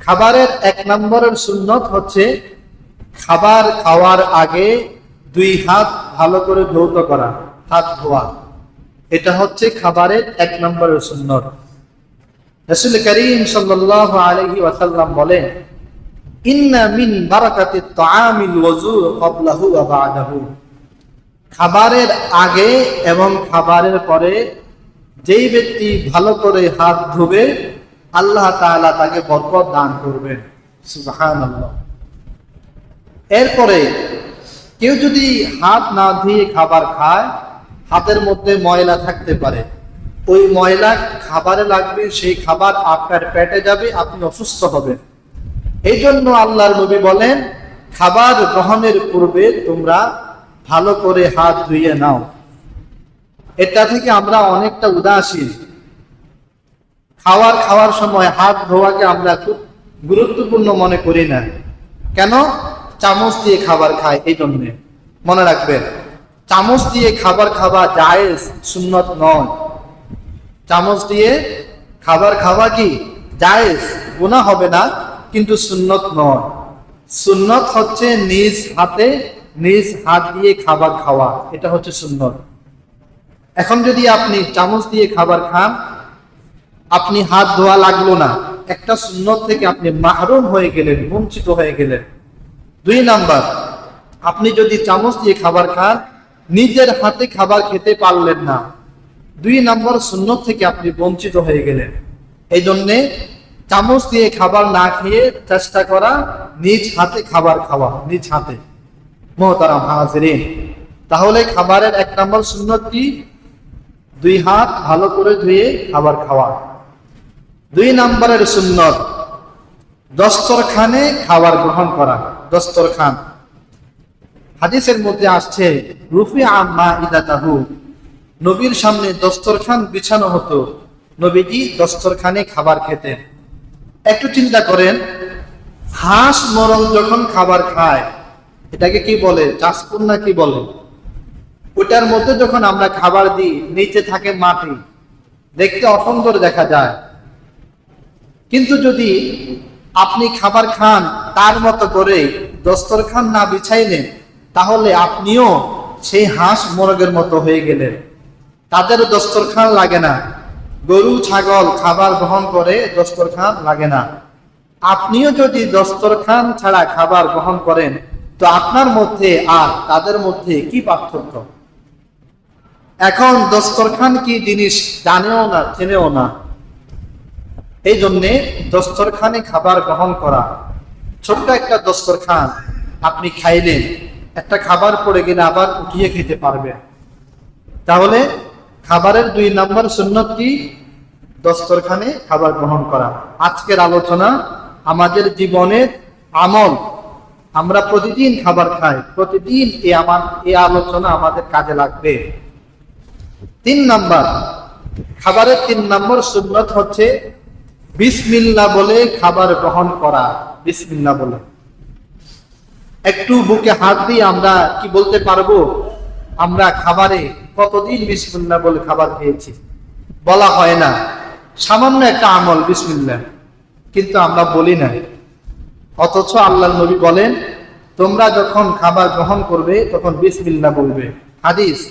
খাবারের এক নম্বরের সুন্নত হচ্ছে খাবার খাওয়ার আগে দুই হাত ভালো করে ধৌত করা, হাত ধোয়া। এটা হচ্ছে খাবারের এক নম্বরের সুন্নত। রসুল করিম সাল্লাহ আলহি ওয়াসাল্লাম বলেন খাবারের আগে এবং খাবারের পরে যেই ব্যক্তি ভালো করে হাত ধুবে আল্লাহ তাআলা তাকে বরকত দান করবেন। এরপরে কেউ যদি হাত না ধুয়ে খাবার খায়, হাতের মধ্যে ময়লা থাকতে পারে। ওই ময়লা খাবারে লাগবে, সেই খাবার আপনার পেটে যাবে, আপনি অসুস্থ হবেন। এই জন্য আল্লাহর নবী বলেন, খাবার গ্রহণের পূর্বে তোমরা ভালো করে হাত ধুয়ে নাও। এটা থেকে আমরা অনেকটা উদাসীন। খাওয়ার খাওয়ার সময় হাত ধোয়াকে আমরা খুব গুরুত্বপূর্ণ মনে করি না। কেন? চামচ দিয়ে খাবার খায় এই জন্যে। মনে রাখবেন, চামচ দিয়ে খাবার খাওয়া জায়েজ, সুন্নত নয়। চামচ দিয়ে খাবার খাওয়া কি? জায়েজ গুণা হবে না, কিন্তু সুন্নত নয়। সুন্নত হচ্ছে নিজ হাতে, নিজ হাত দিয়ে খাবার খাওয়া। এটা হচ্ছে সুন্নত। এখন যদি আপনি চামচ দিয়ে খাবার খান আপনি হাত ধোয়া লাগল না। একটা সুন্নত থেকে আপনি মাহরুম হয়ে গেলেন, বঞ্চিত হয়ে গেলেন। দুই নাম্বার, আপনি যদি চামচ দিয়ে খাবার খান, নিজের হাতে খাবার খেতে পারলেন না। দুই নম্বর, সুন্নত থেকে আপনি বঞ্চিত হয়ে গেলেন। এই জন্যে চামচ দিয়ে খাবার না খেয়ে চেষ্টা করা, নিজ হাতে খাবার খাওয়া, নিজ হাতে। মোহতারাম হাজরিন। তাহলে খাবারের এক নম্বর সুন্নত কি? দুই হাত ভালো করে ধুয়ে খাবার খাওয়া। দুই নম্বরের সুন্নত, দস্তরখানে খাবার গ্রহণ করা, দস্তরখান। হাদিসের মধ্যে আসছে, রুফি আম্মা ইদাতাহু নবীর সামনে দস্তরখান বিছানো হতো, নবীজি দস্তরখানে খাবার খেতেন। একটু চিন্তা করেন, হাঁস মরল যখন খাবার খায়, এটাকে কি বলে চাষপুর না কি বলে? ওটার মধ্যে যখন আমরা খাবার দিই, নিচে থাকে মাটি, দেখতে অসুন্দর দেখা যায়। কিন্তু যদি আপনি খাবার খান, তার মতো করে দস্তরখান না বিছাইলেন, তাহলে আপনিও সেই হাঁস মোরগের মতো হয়ে গেলেন। তাদের দস্তরখান লাগে না। গরু, ছাগল খাবার গ্রহণ করে দস্তরখান লাগে না। আপনিও যদি দস্তরখান ছাড়া খাবার গ্রহণ করেন, তো আপনার মধ্যে আর তাদের মধ্যে কি পার্থক্য? এখন দস্তরখান কি জিনিস জানেও না, চেনেও না। এই জন্যে দস্তরখানে খাবার গ্রহণ করা। ছোট্ট একটা দস্তরখান আপনি খাইলেন একটা খাবার পড়ে গেলে আবার উঠিয়ে খেতে পারবেন তাহলে খাবারের দুই নম্বর সুন্নত কি? দস্তরখানে খাবার গ্রহণ করা। আজকের আলোচনা আমাদের জীবনের আমল। আমরা প্রতিদিন খাবার খাই, প্রতিদিন এ আমার, এ আলোচনা আমাদের কাজে লাগবে। তিন নাম্বার, খাবারের তিন নম্বর সুন্নত হচ্ছে বিসমিল্লা বলে খাবার গ্রহণ করা, বিসমিল্লা বলে। একটু বুকে হাত দিয়ে আমরা কি বলতে পারব? আমরা খাবারে কতদিন বিসমিল্লা বলে খাবার খেয়েছি? বলা হয় না। সামান্য একটা আমল, বিসমিল্লা। কিন্তু আমরা বলি না। অথচ আল্লাহ নবী বলেন, তোমরা যখন খাবার গ্রহণ করবে, তখন বিসমিল্লা বলবে। হাদিস।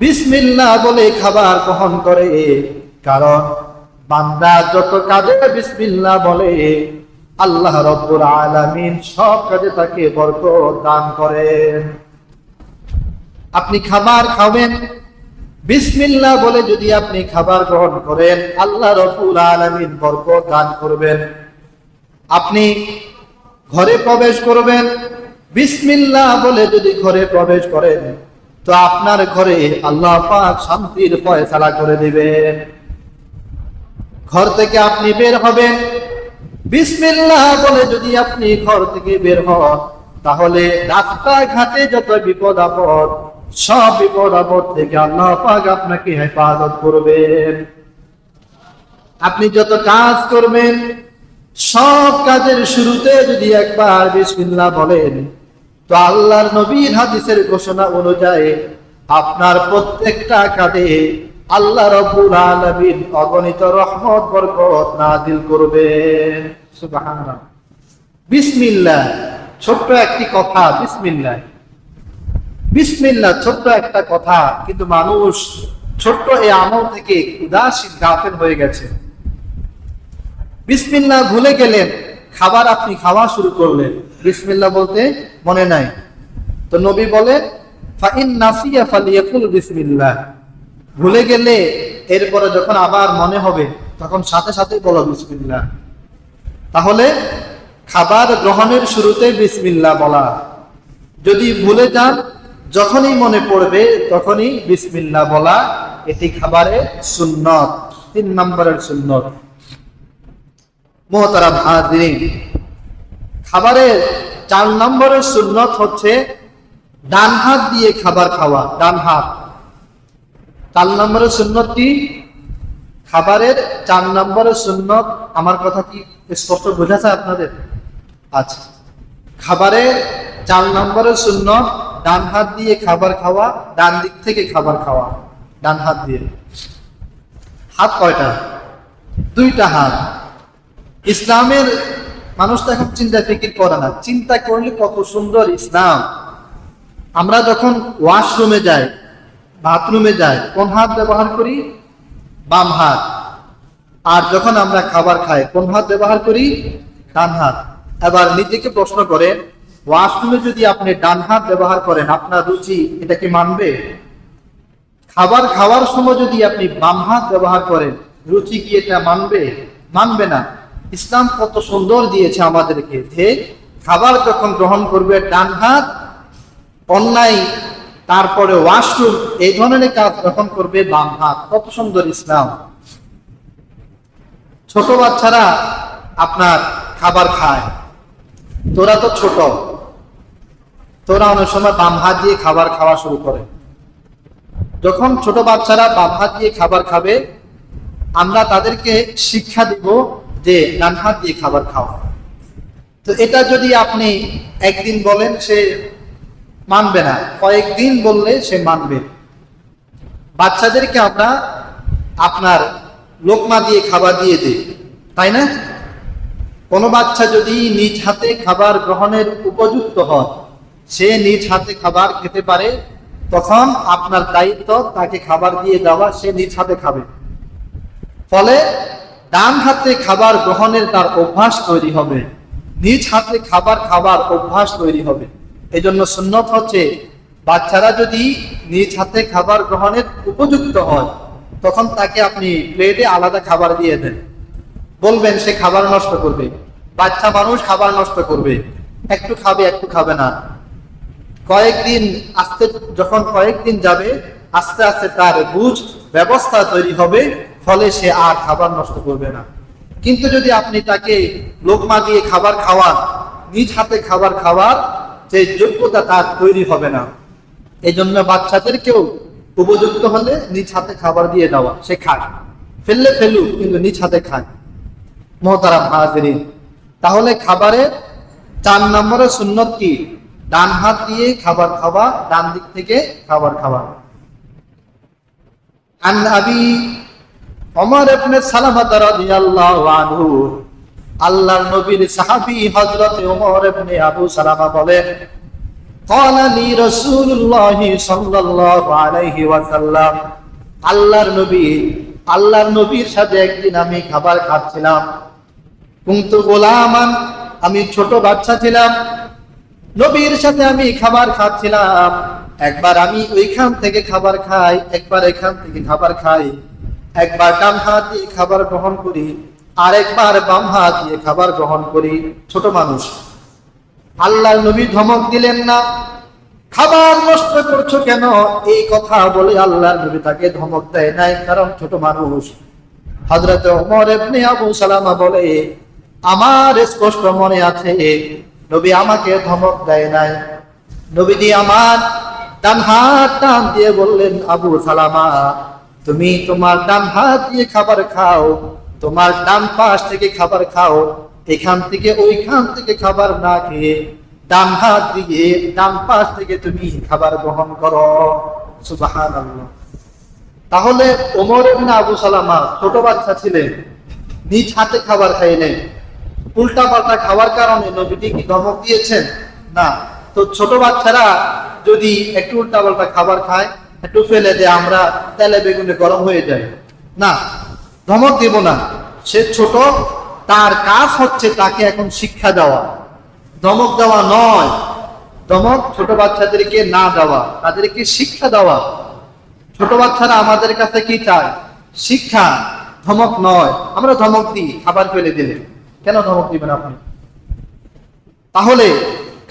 বিসমিল্লাহ বলে খাবার গ্রহণ করে। কারণ বান্দা যত কাজে বিসমিল্লাহ বলে, আল্লাহ রব্বুল আলামিন সব কাজে তাকে বরকত দান করেন। আপনি খাবার খাবেন, বিসমিল্লাহ বলে যদি আপনি খাবার গ্রহণ করেন, আল্লাহ রব্বুল আলামিন বরকত দান করবেন। আপনি ঘরে প্রবেশ করবেন, বিসমিল্লাহ বলে যদি ঘরে প্রবেশ করেন তো আপনার ঘরে আল্লাহ পাক শান্তির ফয়সালা করে দিবেন। ঘর থেকে আপনি বের হবেন। বিসমিল্লাহ বলে যদি আপনি ঘর থেকে বের হন, তাহলে রাস্তাঘাটে যত বিপদ আপদ, সব বিপদ আপদ থেকে আল্লাহ পাক আপনাকে হেফাজত করবেন। আপনি যত কাজ করবেন, সব কাজের শুরুতে যদি একবার বিসমিল্লাহ বলেন তো আল্লাহর নবীর হাদিসের ঘোষণা অনুযায়ী আপনার প্রত্যেকটা কাজে আল্লাহ আলামিন অগণিত রহমত, বরকত নাজিল করবেন। বিসমিল্লাহ, ছোট্ট একটি কথা, বিসমিল্লাহ। বিসমিল্লাহ, ছোট্ট একটা কথা, কিন্তু মানুষ ছোট্ট এই আমল থেকে উদাসীন, গাফেল হয়ে গেছে। বিসমিল্লাহ ভুলে গেলেন। খাবার আপনি খাওয়া শুরু করলেন। বিসমিল্লাহ বলতে মনে নাই। তো নবী বলেন বিসমিল্লাহ। ভুলে গেলে এরপরে যখন আবার মনে হবে, তখন সাথে সাথে বলো বিসমিল্লাহ। তাহলে খাবার গ্রহণের শুরুতে বিসমিল্লা বলা। যদি ভুলে যান, যখনই মনে পড়বে তখনই বিসমিল্লাহ বলা। এটি খাবারের সুন্নত, তিন নম্বরের সুন্নত। মোহতারাম হাজিরিন। খাবারের চার নম্বরের সুন্নত হচ্ছে ডান হাত দিয়ে খাবার খাওয়া, ডান হাত। চার নম্বরের সুন্নত কি? খাবারের চার নম্বরের সুন্নত, আমার কথা কি স্পষ্ট বোঝাছে আপনাদের? আচ্ছা। খাবারের চার নম্বরের সুন্নত, ডান হাত দিয়ে খাবার খাওয়া, ডান দিক থেকে খাবার খাওয়া, ডান হাত দিয়ে। হাত কয়টা? দুইটা হাত। ইসলামের মানুষ তো এখন চিন্তা ফিকির করে না। চিন্তা করলে কত সুন্দর ইসলাম। আমরা যখন ওয়াশরুমে যাই, বাথরুমে যাই, কোন হাত ব্যবহার করি? বাম হাত। আর যখন আমরা খাবার খাই, কোন হাত ব্যবহার করি? ডান হাত। এবার নিজেকে প্রশ্ন করে, ওয়াশরুমে যদি আপনি ডান হাত ব্যবহার করেন, আপনার রুচি এটা কি মানবে? খাবার খাওয়ার সময় যদি আপনি বাম হাত ব্যবহার করেন, রুচি কি এটা মানবে? মানবে না। ইসলাম কত সুন্দর দিয়েছে আমাদেরকে যে খাবার যখন গ্রহণ করবে ডান হাত, অন্যায়, তারপরে ওয়াশরুম, এই ধরনের কাজ যখন করবে বাম হাত। কত সুন্দর ইসলাম। ছোট বাচ্চারা আপনার খাবার খায়। তোরা তো ছোট। তোরা অনেক সময় বাম হাত দিয়ে খাবার খাওয়া শুরু করে। যখন ছোট বাচ্চারা বাম হাত দিয়ে খাবার খাবে, আমরা তাদেরকে শিক্ষা দিব যে ডান হাত দিয়ে খাবার খাওয়া তো এটা যদি আপনি একদিন বলেন, সে মানবে না। কয়েকদিন বললে সে মানবে। বাচ্চাদেরকে আমরা আপনার লোকমা দিয়ে খাবার দিয়ে দিই, তাই না? কোনো বাচ্চা যদি নিজ হাতে খাবার গ্রহণের উপযুক্ত হয়, সে নিজ হাতে খাবার খেতে পারে, তখন আপনার দায়িত্ব তাকে খাবার দিয়ে দেওয়া, সে নিজ হাতে খাবে। ফলে ডান হাতে খাবার গ্রহণের তার অভ্যাস তৈরি হবে। নিজ হাতে খাবার খাবার অভ্যাস তৈরি হবে। এই জন্য সুন্নত হচ্ছে, বাচ্চারা যদি নিজ হাতে খাবার গ্রহণের উপযুক্ত হয়, তখন তাকে আপনি প্লেটে আলাদা খাবার দিয়ে দেন। বলবেন, সে খাবার নষ্ট করবে। বাচ্চা মানুষ খাবার নষ্ট করবে। একটু খাবে একটু খাবে না। কয়েকদিন আস্তে, যখন কয়েকদিন যাবে, আস্তে আস্তে তার বুঝ, ব্যবস্থা তৈরি হবে। ফলে সে আর খাবার নষ্ট করবে না। কিন্তু যদি আপনি তাকে লোকমা দিয়ে খাবার খাওয়ান, নিজ হাতে খাবার খাওয়ার যে যোগ্যতা তার তৈরি হবে না। এই জন্য বাচ্চাদেরকেও উপযুক্ত হলে নিজ হাতে খাবার দিয়ে দেওয়া, সে খায়। ফেললে ফেলুক, কিন্তু নিজ হাতে খায়। মোহতারাম হাজিরিন, তাহলে খাবারের চার নম্বরের সুন্নত কি? ডান হাত দিয়ে খাবার খাওয়া, ডান দিক থেকে খাবার খাওয়া। ওমর ইবনে সালামা রাদিয়াল্লাহু আনহু আল্লাহর নবীর সাহাবী হযরত ওমর ইবনে আবু সালামা বলেন قال لي رسول الله صلى الله عليه وسلم আল্লাহর নবী আল্লাহর নবীর সাথে একদিন আমি খাবার খাচ্ছিলাম কুন্তু গোলামান আমি ছোট বাচ্চা ছিলাম নবীর সাথে আমি খাবার খাচ্ছিলাম একবার আমি ওইখান থেকে খাবার খাই একবার এখান থেকে খাবার খাই একবার ডান হাত দিয়ে খাবার গ্রহণ করি, আরেকবার বাম হাত দিয়ে খাবার গ্রহণ করি। ছোট মানুষ আল্লাহর নবী ধমক দিলেন না। খাবার নষ্ট করছ কেন? এই কথা বলে আল্লাহর নবী তাকে ধমক দেয় নাই, কারণ ছোট মানুষ। হযরত ওমর ইবনে আবু সালামা বলে, আমার স্পষ্ট মনে আছে, নবী আমাকে ধমক দেয় নাই। নবীজি আমার ডান হাত টান দিয়ে বললেন, আবু সালামা তুমি তোমার ডান হাত দিয়ে খাবার খাও, তোমার ডান পাশ থেকে খাবার খাও, এখান থেকে ওইখান থেকে খাবার না খেয়ে ডান হাত দিয়ে ডান পাশ থেকে তুমি খাবার গ্রহণ করো। তাহলে ওমর আবু সালামা ছোট বাচ্চা ছিলেন, নিজ হাতে খাবার খাইলেন উল্টা পাল্টা খাওয়ার কারণে নবীজি কি ধমক দিয়েছেন? না। তো ছোট বাচ্চারা যদি একটু উল্টা পাল্টা খাবার খায় একটু ফেলে দেয় আমরা তেলে বেগুনে গরম হয়ে যায় না, ধমক দিব না। সে ছোট, তার কাজ হচ্ছে তাকে এখন শিক্ষা দেওয়া। ধমক দেওয়া নয়। ধমক ছোট বাচ্চাদেরকে না দেওয়া, তাদেরকে শিক্ষা দেওয়া। ছোট বাচ্চারা আমাদের কাছে কি চায়? শিক্ষা। ধমক নয়। আমরা ধমক দিই, খাবার ফেলে দিলে। কেন ধমক দিবেন আপনি? তাহলে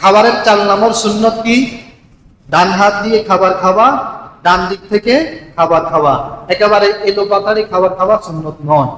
খাবারের চাল নামর সুন্নত কি? ডান হাত দিয়ে খাবার খাওয়া ডান দিক থেকে খাবার খাওয়া। একেবারে এলো পাতারি খাবার খাওয়া সুন্নত নয়।